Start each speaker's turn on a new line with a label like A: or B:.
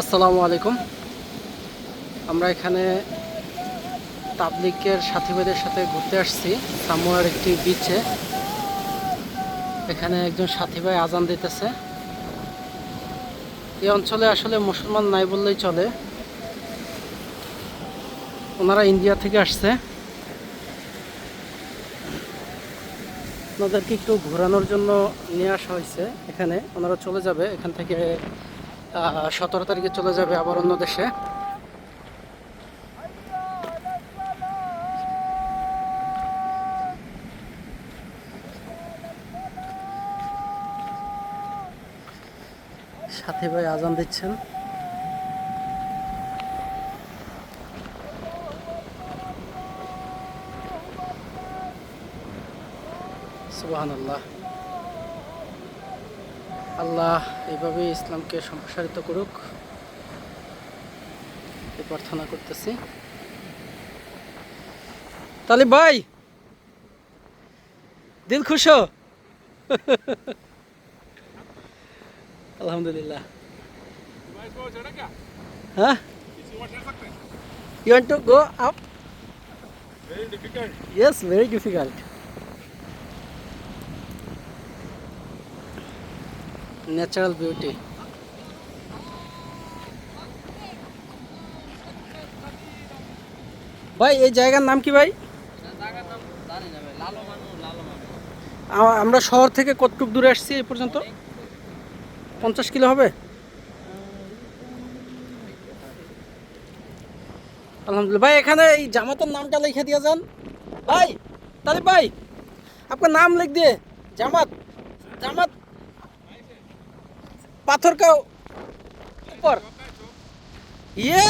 A: আসসালামু আলাইকুম। আমরা এখানে তাবলিকের সাথী ভাইদের সাথে ঘুরতে আসছি, সামোয়ার একটি বিচে এখানে একজন সাথী ভাই আজান দিতেছে। এই অঞ্চলে আসলে মুসলমান নাই বললেই চলে। ওনারা ইন্ডিয়া থেকে আসছে। ওনাদেরকে একটু ঘোরানোর জন্য নিয়ে আসা হয়েছে এখানে। ওনারা চলে যাবে এখান থেকে সতেরো তারিখে চলে যাবে আবার অন্য দেশে। সাথী ভাই আজান দিচ্ছেন। সুবাহান আল্লাহ আল্লাহ এইভাবে ইসলামকে সম্প্রসারিত করুক প্রার্থনা করতেছি তালিব ভাই দিল খুশ আলহামদুলিল্লাহ হ্যাঁ You want to go up?
B: Very difficult.
A: Yes, very difficult. Natural beauty. ভাই, এই জায়গার নাম কি ভাই? আমরা শহর থেকে কতটুক দূরে আসছি এই পর্যন্ত? পঞ্চাশ কিলো হবে? আলহামদুলিল্লাহ। ভাই, এখানে এই জামাতের নামটা লিখে দিয়ে যান। ভাই তাহলে ভাই, আপনার নাম লিখ দিয়ে। জামাত জামাত। पाथर का ऊपर। ये